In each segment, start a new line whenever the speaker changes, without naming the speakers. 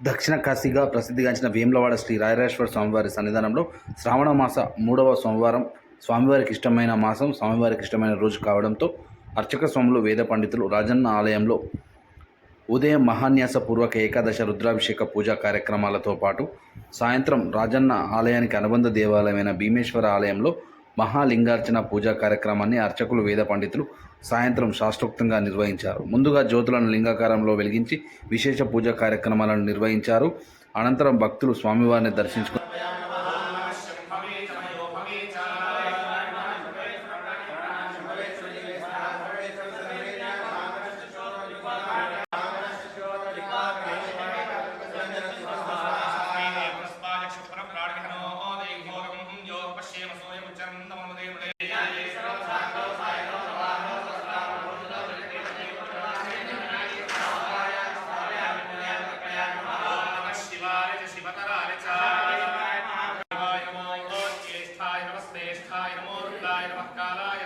దక్షిణ కాశీగా ప్రసిద్ధిగాంచిన వేములవాడ శ్రీ రాయరాజేశ్వర స్వామివారి సన్నిధానంలో శ్రావణ మాస మూడవ సోమవారం స్వామివారికి ఇష్టమైన మాసం స్వామివారికి ఇష్టమైన రోజు కావడంతో అర్చక స్వాములు వేద పండితులు రాజన్న ఆలయంలో ఉదయం మహాన్యాసపూర్వక ఏకాదశ రుద్రాభిషేక పూజా కార్యక్రమాలతో పాటు సాయంత్రం రాజన్న ఆలయానికి అనుబంధ దేవాలయమైన భీమేశ్వర ఆలయంలో మహాలింగార్చన పూజా కార్యక్రమాన్ని అర్చకులు వేద పండితులు సాయంత్రం శాస్త్రోక్తంగా నిర్వహించారు. ముందుగా జ్యోతులను లింగాకారంలో వెలిగించి విశేష పూజా కార్యక్రమాలను నిర్వహించారు. అనంతరం భక్తులు స్వామివారిని దర్శించుకుని
I'm a space namaskara, I'm a namaskara, namaskara,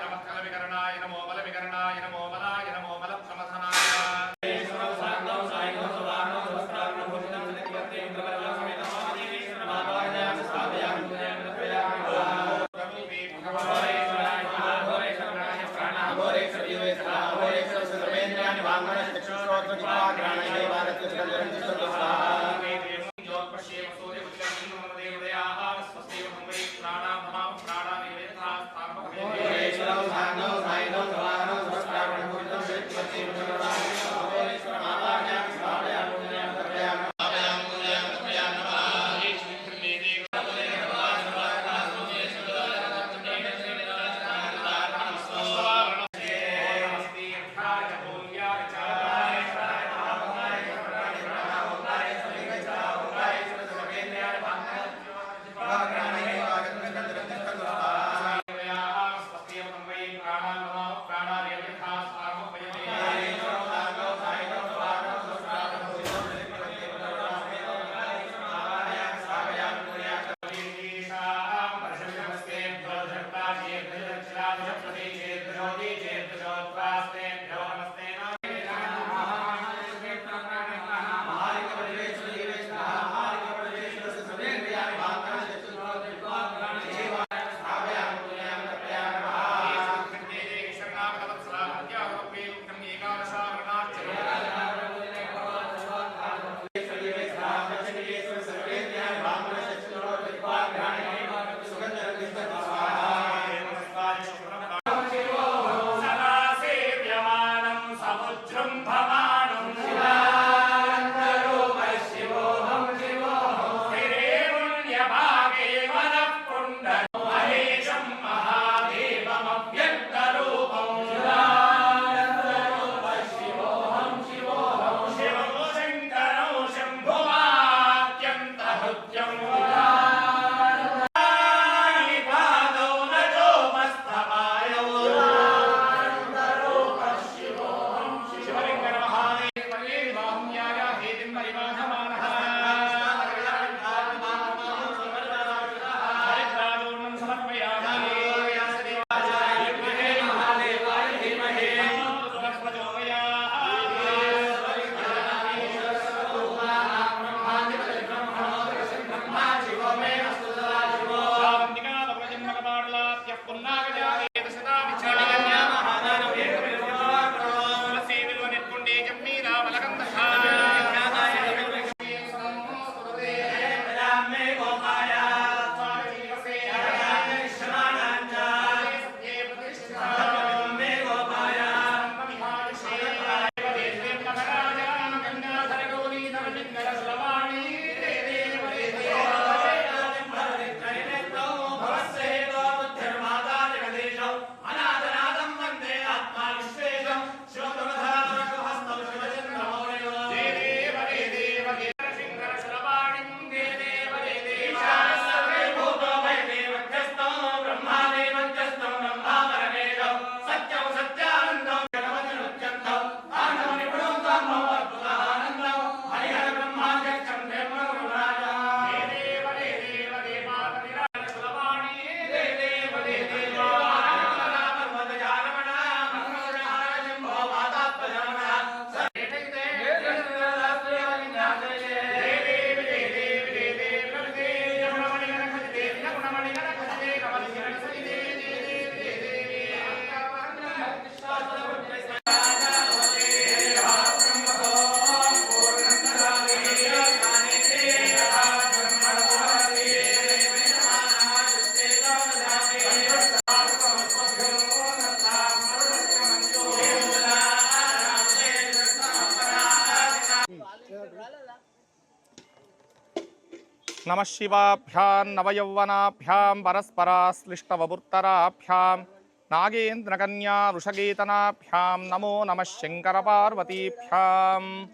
నమ శివాభ్యాం నవయౌవనాభ్యాం పరస్పరాశ్లిష్టవపుత్తరాభ్యాం నాగేంద్రకన్యా ఋషగీతనాభ్యాం నమో నమ శంకర పార్వతీభ్యాం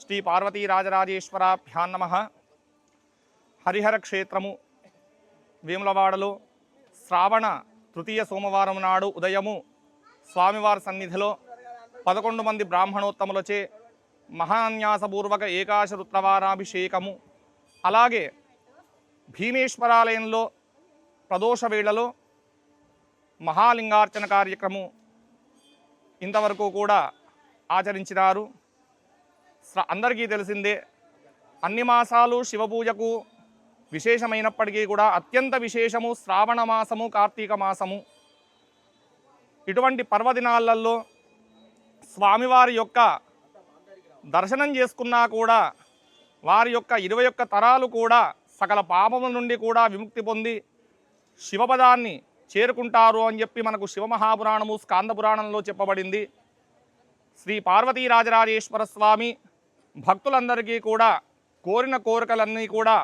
శ్రీ పార్వతీరాజరాజేశ్వరాభ్యాం నమ హరిహర క్షేత్రము వేములవాడలో శ్రావణ తృతీయ సోమవారం నాడు ఉదయము స్వామివారి సన్నిధిలో పదకొండు మంది బ్రాహ్మణోత్తములచే మహాన్యాసపూర్వక ఏకాశ రుత్రవారాభిషేకము అలాగే భీమేశ్వరాలయంలో ప్రదోష వేళలో మహాలింగార్చన కార్యక్రమం ఇంతవరకు కూడా ఆచరించినారు. అందరికీ తెలిసిందే అన్ని మాసాలు శివపూజకు విశేషమైనప్పటికీ కూడా అత్యంత విశేషము శ్రావణ మాసము కార్తీక మాసము. ఇటువంటి పర్వదినాలలో స్వామివారి యొక్క దర్శనం చేసుకున్నా కూడా వారి యొక్క ఇరవై ఒక్క తరాలు కూడా సకల పాపముల నుండి కూడా విముక్తి పొంది శివపదాన్ని చేరుకుంటారు అని చెప్పి మనకు శివమహాపురాణము స్కాంద పురాణంలో చెప్పబడింది. శ్రీ పార్వతీరాజరాజేశ్వర స్వామి భక్తులందరికీ కూడా కోరిన కోరికలన్నీ కూడా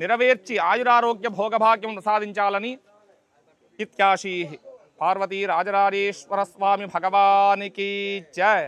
నెరవేర్చి ఆయురారోగ్య భోగభాగ్యం ప్రసాదించాలని ఇత్యాశీ పార్వతీ రాజరాజేశ్వర స్వామి భగవానికి జయ